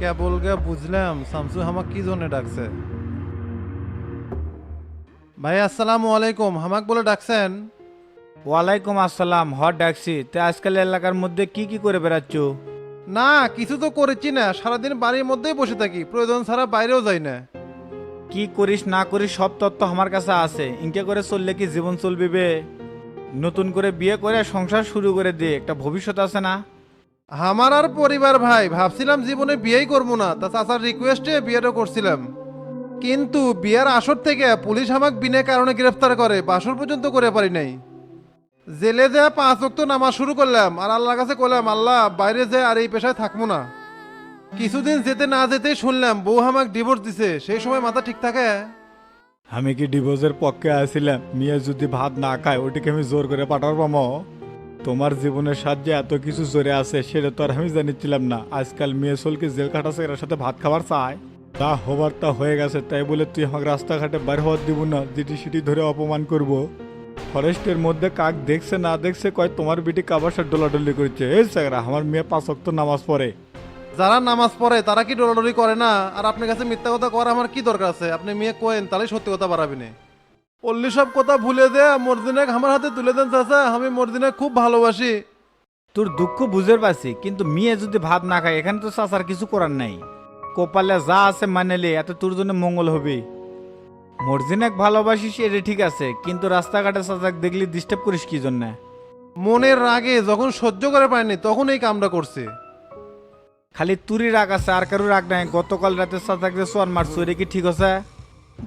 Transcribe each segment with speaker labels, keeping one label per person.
Speaker 1: কেবল গে বুঝলাম। শামসু হামাক কি জন্য ডাকছে? ভাই আসসালামু আলাইকুম। হামাক বলে ডাকছেন?
Speaker 2: ওয়ালাইকুম আসসালাম হট ডাকছি। তে আজকাল এলাকার মধ্যে কি কি করে বেড়াচ্ছ?
Speaker 1: না কিছু তো করেছি না। সারাদিন বাড়ির মধ্যেই বসে থাকি। প্রয়োজন ছাড়া বাইরেও যাই না।
Speaker 2: কি করিস না করিস সব তথ্য আমার কাছে আছে। ইনকে করে চললে কি জীবন চলবে বে? নতুন করে বিয়ে করে সংসার শুরু করে দে। একটা ভবিষ্যৎ আছে না?
Speaker 1: আমার আর পরিবার ভাই, ভাবছিলাম জীবনে বিয়েই করব না, তা চাচার রিকোয়েস্টে বিয়েটা করছিলাম। কিন্তু বিয়ের আসর থেকে পুলিশ আমাকে বিনা কারণে গ্রেফতার করে, বাসর পর্যন্ত করে পারি নাই। জেলে যে পাঁচ ওয়াক্ত নামাজ শুরু করলাম, আর আল্লাহর কাছে কইলাম, আল্লাহ, বাইরে যে আর এই পেশায় থাকব না। কিছুদিন যেতে না যেতেই শুনলাম, বউ আমাক ডিভোর্স দিছে, সেই সময় মাথা ঠিক থাকে?
Speaker 2: আমি কি ডিভোর্সের পক্ষে আসছিলাম মেয়ে যদি ভাত না খায় ওটিকে আমি জোর করে পামো তোমার জীবনের সাহায্যে এত কিছু জোরে আছে, সেটা তো আর আমি জানিছিলাম না। আজকাল মেয়ে চলকে জেল খাটাছে এর সাথে ভাত খাবার চায়। তা হবার তা হয়ে গেছে, তাই বলে তুই আমাকে রাস্তাঘাটে বার হওয়ার দিব না, যেটি সিটি ধরে অপমান করব। ফরেস্টের মধ্যে কাক দেখছে না দেখছে কয়, তোমার বিটি কাবার সাথে ডোলাডলি করছে। এই স্যার আমার মেয়ে পাঁচ অক্ত নামাজ পড়ে।
Speaker 1: যারা নামাজ পড়ে, তারা কি ডোলাডলি করে না? আর আপনার কাছে মিথ্যা কথা করার আমার কি দরকার আছে? আপনি মেয়ে কোয়েন, তাহলে সত্যি কথা বাড়াবেন অল্লি সব কথা ভুলে দে মর্দিনাক আমার হাতে তুলে দেন চাচা আমি মর্দিনাক খুব ভালোবাসি।
Speaker 2: তোর দুঃখ বুঝতে পারছি কিন্তু মেয়ে যদি ভাত না খায় এখানে তো চাচার কিছু করার নাই। কপালে যা আছে মানেলে এত তোর জন্য মঙ্গল হবে। মর্জিনাক ভালোবাসিস এটা ঠিক আছে কিন্তু রাস্তাঘাটে চাচাক দেখলি ডিস্টার্ব করিস কি জন্য?
Speaker 1: মনের রাগে যখন সহ্য করে পায়নি তখন এই কামটা করছে।
Speaker 2: খালি তুরি রাগ আছে আর কারও রাগ নাই। গতকাল রাতে চাচাক যে সোয়ান মারছো এটা কি ঠিক আছে?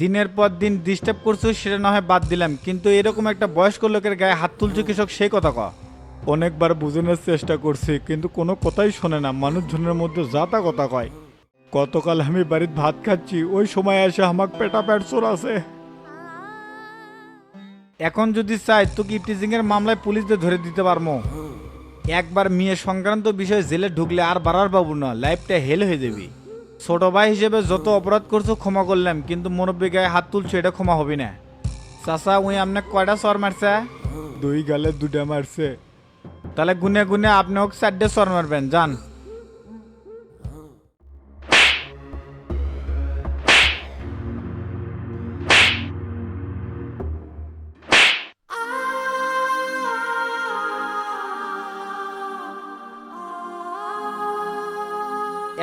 Speaker 2: দিনের পর দিন ডিস্টার্ব করছ, সেটা না হয় বাদ দিলাম। কিন্তু এরকম একটা বয়স্ক লোকের গায়ে হাত তুলছো কৃষক, সেই কথা ক অনেকবার বুঝানোর চেষ্টা করছি, কিন্তু কোনো কথাই শোনে না। মানুষজনের মধ্যে যা তা কথা কয়। গতকাল আমি বাড়িতে ভাত খাচ্ছি, ওই সময় এসে আমার পেটা পেট চোর আছে। এখন যদি চাই তোকে ইপটিজিং এর মামলায় পুলিশদের ধরে দিতে পারব একবার মেয়ে সংক্রান্ত বিষয়ে জেলে ঢুকলে আর বাড়ার পাবো না লাইফটা হেল হয়ে যাবি। ছোট ভাই হিসেবে যত অপরাধ করছ ক্ষমা করলাম কিন্তু মুরব্বী গায়ে হাত তুলছো এটা ক্ষমা হবি না। চাচা উই আপনি কয়টা সর মারছে? দুই গালে দুটা মারছে। তাহলে গুনে গুনে আপনি হোক চারটে সর মারবেন যান।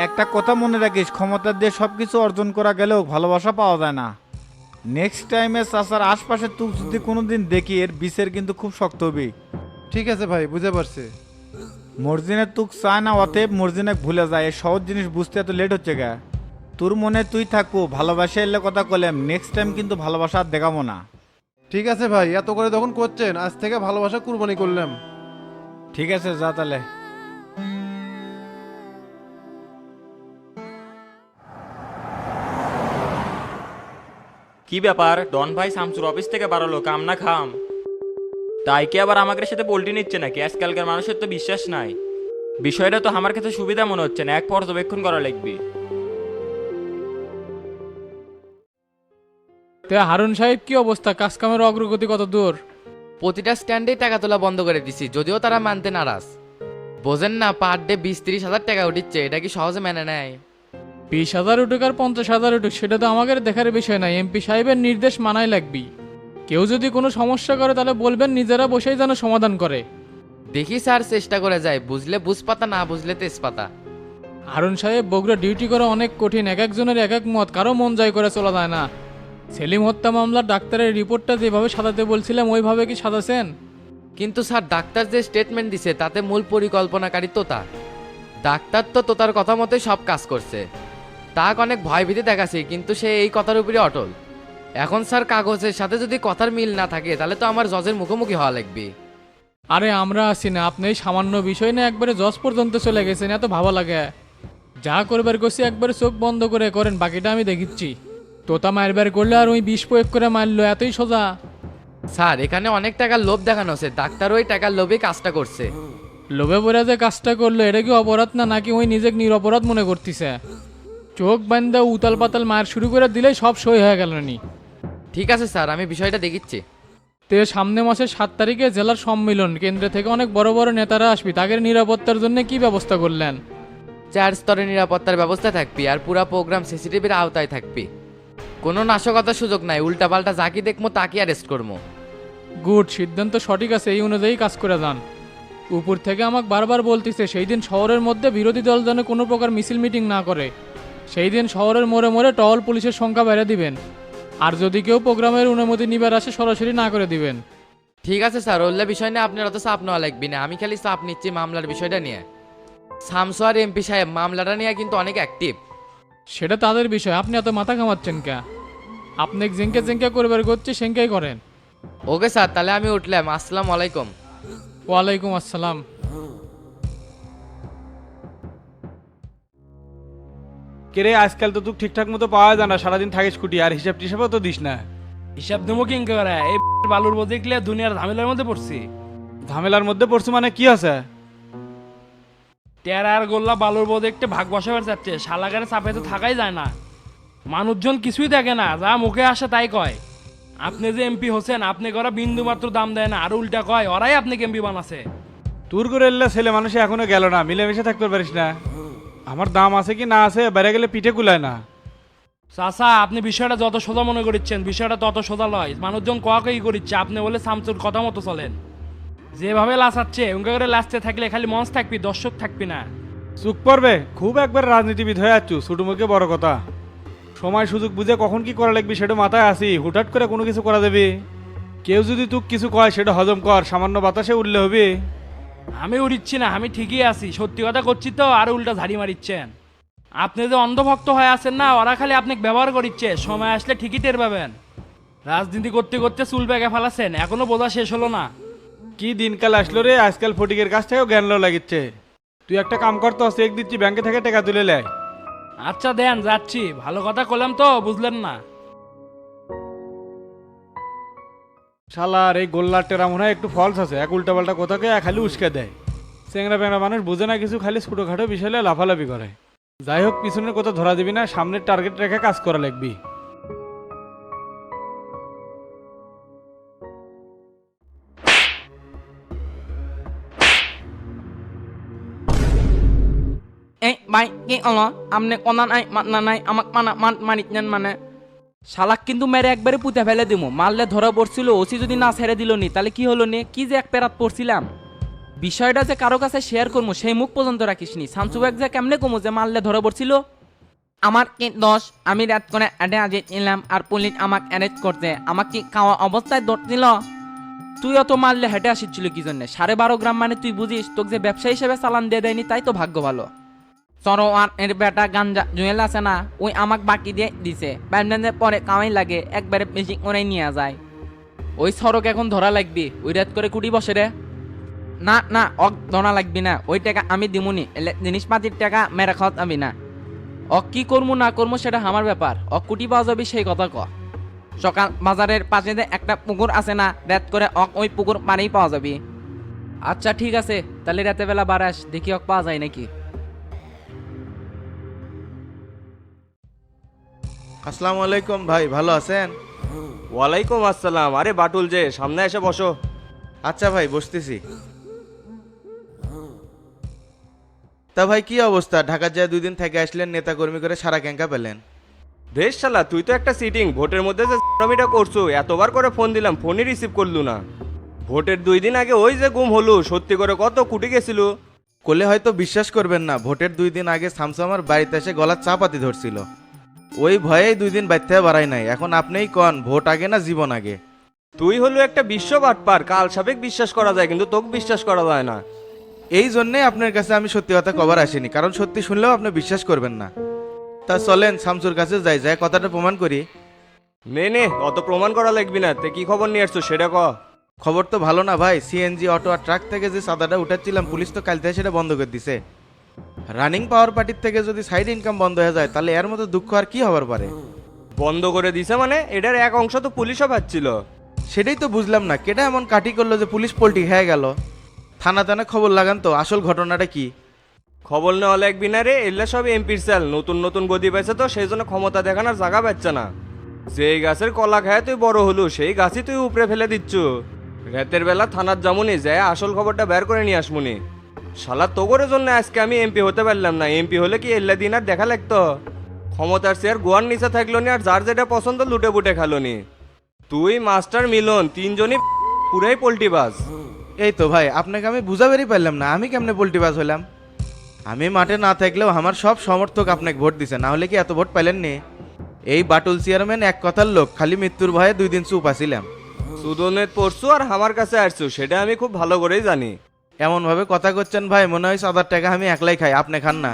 Speaker 2: একটা কথা মনে রাখিস ক্ষমতা দিয়ে সব কিছু অর্জন করা গেলেও ভালোবাসা পাওয়া যায় না। নেক্সট টাইমে চাচার আশপাশে তুক যদি কোনোদিন দেখি এর বিষের কিন্তু খুব শক্ত হবে।
Speaker 1: ঠিক আছে ভাই বুঝে পারছি।
Speaker 2: মর্জিনের তুক চায় না অতএব মর্জিনে ভুলে যায় এই সহজ জিনিস বুঝতে এত লেট হচ্ছে গা তোর মনে তুই থাকব ভালোবাসা এলে কথা কলাম নেক্সট টাইম কিন্তু ভালোবাসা আর দেখাবো না।
Speaker 1: ঠিক আছে ভাই এত করে যখন করছেন আজ থেকে ভালোবাসা কুরবানি করলাম।
Speaker 2: ঠিক আছে যা তাহলে।
Speaker 3: কি ব্যাপার? ডন ভাই শামসুর অফিস থেকে বাড়ালো কাম না খাম? তাই কি আবার আমাদের সাথে পোল্ট্রি নিচ্ছে নাকি? আজকালকার মানুষের তো বিশ্বাস নাই। বিষয়টা তো আমার কাছে সুবিধা মনে হচ্ছে না এক পর্যবেক্ষণ করা লাগবে।
Speaker 4: তে হারুন সাহেব কি অবস্থা? কাজকামের অগ্রগতি কত দূর?
Speaker 5: প্রতিটা স্ট্যান্ডেই টাকা তোলা বন্ধ করে দিছি যদিও তারা মানতে নারাজ। বোঝেন না পার ডে বিশ তিরিশ হাজার টাকা উঠিচ্ছে এটা কি সহজে মেনে নেয়?
Speaker 4: বিশ হাজার উঠুক আর পঞ্চাশ হাজার উঠুক সেটা তো আমাদের দেখার বিষয় না এমপি সাহেবের নির্দেশ মানাই লাগবি কেউ যদি কোনো সমস্যা করে তাহলে বলবেন নিজেরা বসেই যেন সমাধান করে।
Speaker 5: দেখি স্যার চেষ্টা করে যায়। বুঝলে বুঝপাতা না বুঝলে তেজপাতা।
Speaker 4: হারুন সাহেব বগুড়া ডিউটি করা অনেক কঠিন। এক একজনের এক এক মত কারও মন জয় করে চলা যায় না। সেলিম হত্যা মামলার ডাক্তারের রিপোর্টটা যেভাবে সাজাতে বলছিলাম ওইভাবে কি সাজাছেন?
Speaker 5: কিন্তু স্যার ডাক্তার যে স্টেটমেন্ট দিছে তাতে মূল পরিকল্পনাকারী তোতা। ডাক্তার তো তোতার কথা মতোই সব কাজ করছে। তাক অনেক ভয়ভীতি দেখাচ্ছে কিন্তু সে এই কথার উপরে অটল। এখন স্যার কাগজের সাথে যদি কথার মিল না থাকে তাহলে তো আমার জজের মুখোমুখি হওয়া লাগবে।
Speaker 4: আরে আমরা আছি না। আপনি এই সামান্য বিষয় না একবারে জজ পর্যন্ত চলে গেছেন এত ভালো লাগে। যা করবার করছি একবারে চোখ বন্ধ করে করেন বাকিটা আমি দেখিচ্ছি। তোতা মারবার করলে আর ওই বিষ প্রয়োগ করে মারলো এতই সোজা।
Speaker 5: স্যার এখানে অনেক টাকার লোভ দেখানো হচ্ছে ডাক্তার ওই টাকার লোভে কাজটা করছে।
Speaker 4: লোভে পড়ে যে কাজটা করল এটা কি অপরাধ না নাকি ওই নিজেকে নিরপরাধ মনে করতেছে? চোখ বান্ধা উতাল পাতাল মার শুরু করে দিলেই সব সই হয়ে গেল নি
Speaker 5: ঠিক আছে স্যার আমি বিষয়টা দেখিচ্ছি।
Speaker 4: তে সামনে মাসের সাত তারিখে জেলার সম্মেলন কেন্দ্রে থেকে অনেক বড় বড় নেতারা আসবি তাদের নিরাপত্তার জন্য কি ব্যবস্থা করলেন?
Speaker 5: চার স্তরে নিরাপত্তার ব্যবস্থা থাকবি আর পুরা প্রোগ্রাম সিসিটিভির আওতায় থাকবি। কোনো নাশকতার সুযোগ নাই উল্টাপাল্টা যাকে দেখব তাকে অ্যারেস্ট করব
Speaker 4: গুড সিদ্ধান্ত সঠিক আছে এই অনুযায়ী কাজ করে যান। উপর থেকে আমাকে বারবার বলতেছে সেই দিন শহরের মধ্যে বিরোধী দল যেন কোনো প্রকার মিছিল মিটিং না করে। সেই দিন শহরের মোড়ে মোড়ে টহল পুলিশের সংখ্যা বেড়ে দিবেন। আর যদি কেউ প্রোগ্রামের অনুমতি নিবার আসে সরাসরি না করে দিবেন।
Speaker 5: ঠিক আছে স্যার ওল্লা বিষয় নিয়ে আপনার অত চাপ নেওয়া লাগবে না। আমি খালি চাপ নিচ্ছি মামলার বিষয়টা নিয়ে। শামসু আর এমপি সাহেব মামলাটা নিয়ে কিন্তু অনেক অ্যাক্টিভ
Speaker 4: সেটা তাদের বিষয়। আপনি এত মাথা ঘামাচ্ছেন কে? আপনি জেঙ্কে জেঙ্কে করবার করছে সেঙ্কেই করেন।
Speaker 5: ওকে স্যার তাহলে আমি উঠলাম। আসসালামু আলাইকুম।
Speaker 4: ওয়ালাইকুম আসসালাম।
Speaker 6: কেরে আজকাল তো তুই ঠিকঠাক মতো পাওয়া যায় না সারাদিন থাকিস কুটি আর হিসাব টিসাবও তো দিস না।
Speaker 7: হিসাব দেবো কিং করে এই বালুর মধ্যে দেখলে দুনিয়ার ঝামেলার মধ্যে পড়ছি।
Speaker 6: ঝামেলার মধ্যে পড়ছে মানে কি আছে?
Speaker 7: টেরা আর গোল্লা বালুর বোধ একটু ভাগ বসাবার যাচ্ছে শালাগারে চাপে তো থাকাই যায় না। মানুষজন কিছুই দেখে না যা মুখে আসে তাই কয়। আপনি যে এমপি হোসেন আপনি করা বিন্দু মাত্র দাম দেয় না আর উল্টা কয় ওরাই আপনাকে এমপি বানাছে।
Speaker 6: তোর করে এলে ছেলে মানুষে এখনও গেল না মিলেমিশে থাকতে পারিস না। আমার দাম আছে কি না আছে বেড়ে গেলে পিঠে কুলায় না।
Speaker 7: চাচা আপনি বিষয়টা যত সোজা মনে করছেন বিষয়টা তত সোজা লয় মানুষজন কয়াকই করিচ্ছে আপনি বলে সামচুর কথা মতো চলেন। যেভাবে লাচাচ্ছে উনকা করে লাচতে থাকলে খালি মঞ্চ থাকবি দর্শক থাকবি না।
Speaker 6: চুপ পড়বে খুব একবার রাজনীতিবিদ হয়ে আছো ছোটো মুখে বড় কথা। সময় সুযোগ বুঝে কখন কি করা লাগবে সেটা মাথায় আসি হুটহাট করে কোনো কিছু করা দেবে। কেউ যদি তুক কিছু কয় সেটা হজম কর সামান্য বাতাসে উঠলে হবে।
Speaker 7: আমি উড়িচ্ছি না আমি ঠিকই আছি। সত্যি কথা করছি তো আর উল্টা ঝাড়ি মারিচ্ছেন। আপনি যে অন্ধভক্ত হয়ে আছেন না ওরা খালি আপনাকে ব্যবহার করিচ্ছে সময় আসলে ঠিকই টের পাবেন। রাজনীতি করতে করতে চুল ব্যাগে ফেলাছেন এখনও বোঝা শেষ হলো না।
Speaker 6: কি দিনকাল আসলো রে আজকাল ফটিকের কাছ থেকেও জ্ঞান লো লাগিচ্ছে। তুই একটা কাম করতো চেক দিচ্ছি ব্যাংকে থেকে টাকা তুলে লেয়
Speaker 7: আচ্ছা দেন যাচ্ছি। ভালো কথা কলাম তো বুঝলেন না।
Speaker 6: শালার এই গোল্লার টেরা মনে হয় একটু ফলস আছে। এক উল্টা পাল্টা কোথাকে খালি উস্কে দেয়। চেংরা পেংরা মানুষ বুঝে না কিছু, খালি ছোটোখাটো বিষয়ে লাফালাফি করে। যাই হোক, পিছনের কথা ধরা দিবি না, সামনের টার্গেট রেখে কাজ করা লাগবি।
Speaker 8: এই, ভাই, কি হলো? আপনি কোনান নাই মাতনা নাই আমাক মানা মান মানিত নেন মানে। শালাক কিন্তু মেরে একবারে পুঁতে ফেলে দিমু। মারলে ধরা পড়ছিল, ওসি যদি না ছেড়ে দিল নি, তাহলে কি হলো নে? কি যে এক পেরাত পড়ছিলাম। বিষয়টা যে কারও কাছে শেয়ার করব সেই মুখ পর্যন্ত রাখিসনি শামসুবাগ যে কেমনে কমু যে মারলে ধরা পড়ছিল? আমার কি দোষ? আমি রাত করে অ্যাডে আজে নিলাম আর পুলিশ আমাকে অ্যারেস্ট করতে আমাকে খাওয়া অবস্থায় ধরছিল তুই অত মারলে হেঁটে আসিচ্ছিল কি জন্য? সাড়ে বারো গ্রাম মানে তুই বুঝিস, তোকে যে ব্যবসা হিসেবে চালান দিয়ে দেয়নি, তাই তো ভাগ্য ভালো। সরোয়ার এর বেটা গাঞ্জা জুয়েল আছে না, ওই আমাক বাকি দিয়ে দিছে। ব্যান্ডেন্সের পরে কামাই লাগে, একবারে বেশি করে নিয়ে যায়। ওই সড়ক এখন ধরা লাগবি, ওই রাত করে কুটি বসে রে। না না, অক ধরা লাগবি না, ওই টাকা আমি দিমুনি, এলে জিনিসপাতির টাকা মেরে খাওয়া যাবি না। অক কি করব না করব সেটা আমার ব্যাপার, অক কুটি পাওয়া যাবি সেই কথা ক। সকাল বাজারের পাশে একটা পুকুর আছে না, রাত করে অক ওই পুকুর পানিই পাওয়া যাবি। আচ্ছা ঠিক আছে, তাহলে রাতে বেলা বারাস দেখি অক পাওয়া যায় নাকি।
Speaker 9: আসসালামু আলাইকুম ভাই ভালো আছেন?
Speaker 10: ওয়ালাইকুম আসসালাম। আরে বাটুল যে সামনে এসে বসো।
Speaker 9: আচ্ছা ভাই বসতেছি। তা ভাই কি অবস্থা? ঢাকা যায় দুই দিন থেকে আসলেন নেতা কর্মী করে সারা ক্যাঙ্কা পেলেন।
Speaker 10: বেশ শালা তুই তো একটা সিটিং ভোটের মধ্যে যে জমিটা করছ এতবার করে ফোন দিলাম ফোনই রিসিভ করলু না। ভোটের দুই দিন আগে ওই যে গুম হলো সত্যি করে কত কুটি গেছিল।
Speaker 9: কোলে হয়তো বিশ্বাস করবেন না ভোটের দুই দিন আগে শামসু আমার বাড়িতে এসে গলার চাপাতি ধরছিল। ওই ভয়েই দুই দিন বাইতে বাড়াই নাই। এখন আপনিই কন ভোট আগে না জীবন আগে?
Speaker 10: তুই হলো একটা বিশ্ব বাটপার কাল সাবেক বিশ্বাস করা যায় কিন্তু তোকে বিশ্বাস করা যায় না।
Speaker 9: এই জন্যে আপনার কাছে আমি সত্যি কথা কবার আসিনি কারণ সত্যি শুনলেও আপনি বিশ্বাস করবেন না। তা চলেন শামসুর কাছে যাই যাই কথাটা প্রমাণ করি।
Speaker 10: নে নে অত প্রমাণ করা লাগবি না তে কি খবর নিয়ে আসছো সেটা ক।
Speaker 9: খবর তো ভালো না ভাই সিএনজি অটো আর ট্রাক থেকে যে সাদাটা উঠাচ্ছিলাম পুলিশ তো কাল থেকে সেটা বন্ধ করে দিছে। রানিং পাওয়ার পার্টির থেকে যদি সাইড ইনকাম বন্ধ হয়ে যায় তাহলে এর মতো দুঃখ আর কি হবার পারে?
Speaker 10: বন্ধ করে দিছে মানে এটার এক অংশ তো পুলিশও পাচ্ছিল।
Speaker 9: সেটাই তো বুঝলাম না কেটা এমন কাটি করল যে পুলিশ পোল্টি হয়ে গেল? থানা থানা খবর লাগান তো আসল ঘটনাটা কি?
Speaker 10: খবর নেওয়া লাগবি না রে এগুলা সব এমপির সেল নতুন নতুন গদি পাইছে তো সেই জন্য ক্ষমতা দেখানোর জায়গা পাচ্ছে না। যেই গাছের কলা খায় তুই বড় হলু সেই গাছই তুই উপরে ফেলে দিচ্ছ। রাতের বেলা থানার জামুনি যায় আসল খবরটা বের করে নিয়ে আসমুনি। শালা তোগরের জন্য আজকে আমি এমপি হতে পারলাম না। এমপি হলে কি এল্লা দিন আর দেখা লাগতো? ক্ষমতার চেয়ার গোয়ার নিচে থাকল নি আর যার যেটা পছন্দ লুটে বুটে খালো নি। তুই মাস্টার মিলন তিনজনই পুরাই পোল্টি বাস
Speaker 9: এই তো ভাই আপনাকে আমি বুঝাবেরই পারলাম না আমি কেমনে পোল্টিবাজ হলাম? আমি মাঠে না থাকলেও আমার সব সমর্থক আপনাকে ভোট দিছে না হলে কি এত ভোট পাইলেন নি? এই বাটুল চেয়ারম্যান এক কথার লোক খালি মৃত্যুর ভয়ে দুই দিন চুপ আসিলাম
Speaker 10: সুদনের পড়ছু আর আমার কাছে আসছু সেটা আমি খুব ভালো করেই জানি।
Speaker 9: এমন ভাবে কথা করছেন ভাই মনে হয় সাদার টাকা আমি একলাই খাই আপনি খান না।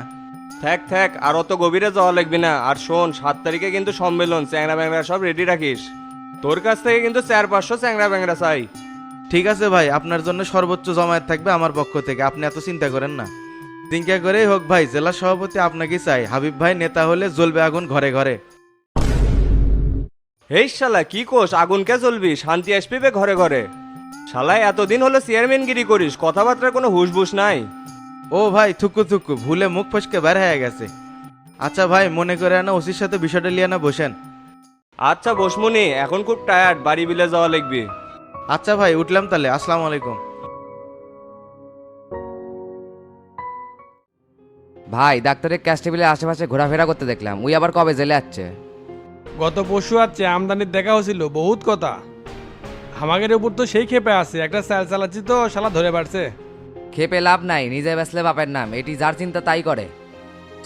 Speaker 10: থাক থাক আর অত গভীরে যাওয়া লাগবে না। আর শোন সাত তারিখে কিন্তু সম্মেলন চ্যাংরা ব্যাংরা সব রেডি রাখিস। তোর কাছ থেকে কিন্তু চার পাঁচশো চ্যাংরা ব্যাংরা চাই।
Speaker 9: ঠিক আছে ভাই আপনার জন্য সর্বোচ্চ জমায়েত থাকবে আমার পক্ষ থেকে আপনি এত চিন্তা করেন না। চিন্তা করেই হোক ভাই জেলা সভাপতি আপনাকে চাই। হাবিব ভাই নেতা হলে জ্বলবে আগুন ঘরে ঘরে।
Speaker 10: হেই শালা কি কোষ আগুন কে চলবি শান্তি আসবি বে ঘরে ঘরে। শালায় এতদিন হলো চেয়ারম্যানগিরি করিস কথাবার্তার কোনো হুশবুস নাই।
Speaker 9: ও ভাই থুকু থুকু ভুলে মুখ ফসকে বের হয়ে গেছে। আচ্ছা ভাই মনে করে আনা ওসির সাথে বিষয়টা লিয়ে না বসেন।
Speaker 10: আচ্ছা বসমুনি এখন খুব টায়ার্ড বাড়ি বিলে যাওয়া লাগবে।
Speaker 9: আচ্ছা ভাই উঠলাম তাহলে আসসালামু আলাইকুম।
Speaker 11: ভাই ডাক্তারের ক্যাশ টেবিলের আশেপাশে ঘোরাফেরা করতে দেখলাম উই আবার কবে জেলে যাচ্ছে
Speaker 12: গত পরশু আছে আমদানির দেখা হয়েছিল বহুত কথা। আমাদের উপর তো সেই ক্ষেপে আছে। একটা স্যাল চালাচ্ছি তো শালা ধরে পারছে
Speaker 11: খেপে লাভ নাই নিজে বেসলে বাপের নাম এটি যার চিন্তা তাই করে।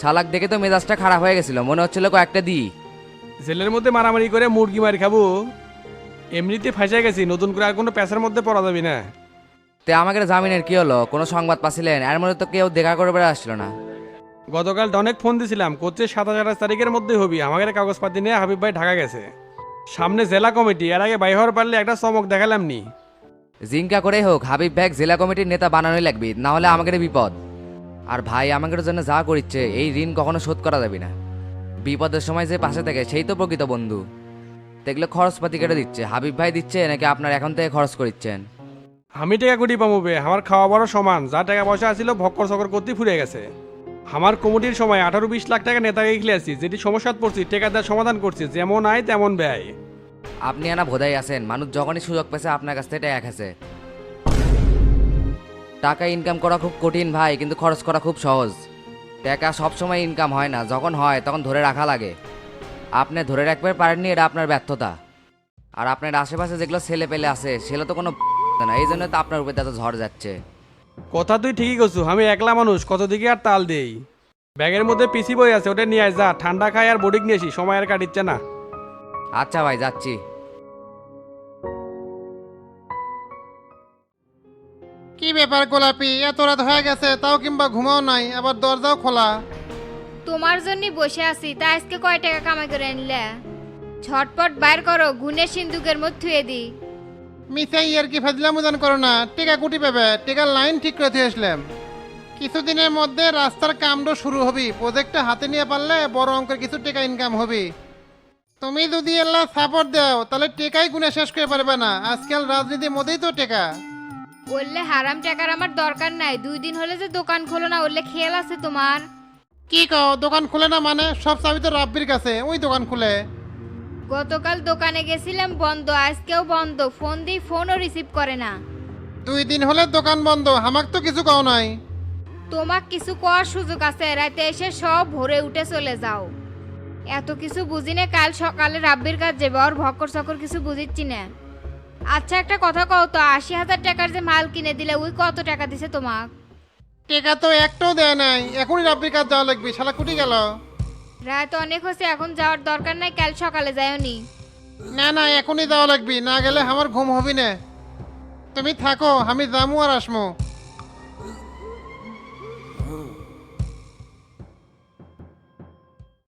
Speaker 11: শালাক দেখে তো মেজাজটা খারাপ হয়ে গেছিল মনে হচ্ছিল কয়েকটা দিই।
Speaker 12: জেলের মধ্যে মারামারি করে মুরগি মারি খাব। এমনিতে ফাঁসে গেছি নতুন করে আর কোনো প্যাসের মধ্যে পড়া যাবি না।
Speaker 11: তে আমাকে জামিনের কি হলো? কোনো সংবাদ পাচ্ছিলেন এর মধ্যে তো কেউ দেখা করে বেড়ে আসছিল না।
Speaker 12: গতকাল অনেক ফোন দিছিলাম কোচে সাতাশ আঠাশ তারিখের মধ্যেই হবি। আমাদের কাগজপাতি নিয়ে হাবিব ভাই ঢাকা গেছে। সামনে জেলা কমিটি এর আগে বাই হওয়ার পারলে একটা চমক দেখালাম নি।
Speaker 11: জিঙ্কা করেই হোক হাবিব ব্যাগ জেলা কমিটির নেতা বানানোই লাগবে না হলে আমাদের বিপদ। আর ভাই আমাদের জন্য যা করিচ্ছে এই ঋণ কখনো শোধ করা যাবে না। বিপদের সময় যে পাশে থাকে সেই তো প্রকৃত বন্ধু। দেখলে খরচপাতি কেটে দিচ্ছে হাবিব ভাই দিচ্ছে নাকি আপনার এখন থেকে খরচ করিচ্ছেন?
Speaker 12: আমি টাকা কোটি পাবো বে আমার খাওয়া বড় সমান যা টাকা পয়সা আছিল ভক্কর সকর করতে ফুরে গেছে। আমার কমিটির সময় আঠারো বিশ লাখ টাকা নেতাকে খেলেছি, যেটি সমস্যাত পড়ছি টেকা দেওয়ার সমাধান করছি, যেমন আয় তেমন ব্যয়।
Speaker 11: আপনি আনা ভোদাই আছেন, মানুষ যখনই সুযোগ পেয়েছে আপনার কাছ থেকে টাকা খেছে টাকা ইনকাম করা খুব কঠিন ভাই, কিন্তু খরচ করা খুব সহজ। টাকা সবসময় ইনকাম হয় না, যখন হয় তখন ধরে রাখা লাগে। আপনি ধরে রাখতে পারেননি, এটা আপনার ব্যর্থতা। আর আপনার আশেপাশে যেগুলো ছেলে পেলে আছে, সেগুলো তো কোনো না, এই জন্য তো আপনার উপরে এত ঝড় যাচ্ছে।
Speaker 12: কথা তুই ঠিকই করছু আমি একলা মানুষ কত দিকে আর তাল দেই? ব্যাগের মধ্যে পিসি বই আছে ওটা নিয়ে আয় যা ঠান্ডা খাই আর বডিক নিয়ে আসি সময় আর কাটিচ্ছে না।
Speaker 11: আচ্ছা ভাই যাচ্ছি।
Speaker 1: কি ব্যাপার গোলাপি এত রাত হয়ে গেছে তাও কিংবা ঘুমাও নাই আবার দরজাও খোলা।
Speaker 13: তোমার জন্য বসে আছি তা আজকে কয় টাকা কামাই করে আনলে? ঝটপট বাইর করো গুনে সিন্ধুকের মধ্যে থুয়ে দি
Speaker 1: মিসাই আর কি ফাজলাম উদান করো না? টেকা কুটি পাবে। টেকার লাইন ঠিক করে দিয়ে আসলাম। কিছুদিনের মধ্যে রাস্তার কামটা শুরু হবি। প্রজেক্টটা হাতে নিয়ে পারলে বড় অঙ্কের কিছু টাকা ইনকাম হবে। তুমি যদি এল্লা সাপোর্ট দাও তাহলে টেকাই গুনে শেষ করে পারবে না। আজকাল রাজনীতির মধ্যেই তো টেকা।
Speaker 13: বললে হারাম টাকার আমার দরকার নাই। দুই দিন হলে যে দোকান খোলো না বললে খেয়াল আছে তোমার।
Speaker 1: কি কও দোকান খুলে না মানে? সব চাবি তো রাব্বির কাছে। ওই দোকান খুলে।
Speaker 13: গতকাল দোকানে গেছিলাম বন্ধ। আজকেও বন্ধ। ফোন দিই ফোনও রিসিভ করে না।
Speaker 1: দুই দিন হলে দোকান বন্ধ। আমাক তো কিছু কও নাই।
Speaker 13: তোমাক কিছু করার সুযোগ আছে। রাতে এসে সব ভরে উঠে চলে যাও। এত কিছু বুঝি না কাল সকালে রাব্বির কাজ যাবে। ওর ভক্কর সকর কিছু বুঝিচ্ছি না। আচ্ছা একটা কথা কও তো। আশি হাজার টাকার যে মাল কিনে দিলে ওই কত টাকা দিছে তোমাক?
Speaker 1: টেকা তো একটাও দেয় নাই। এখনই রাব্বির কাজ যাওয়া লাগবে। শালা কুটি গেল।
Speaker 13: রাত অনেক হচ্ছে এখন যাওয়ার দরকার নাই, কাল সকালে যায়নি।
Speaker 1: না না, এখনই যাওয়া লাগবে, না গেলে আমার ঘুম হবি না। তুমি থাকো, আমি যামু আর আসমু।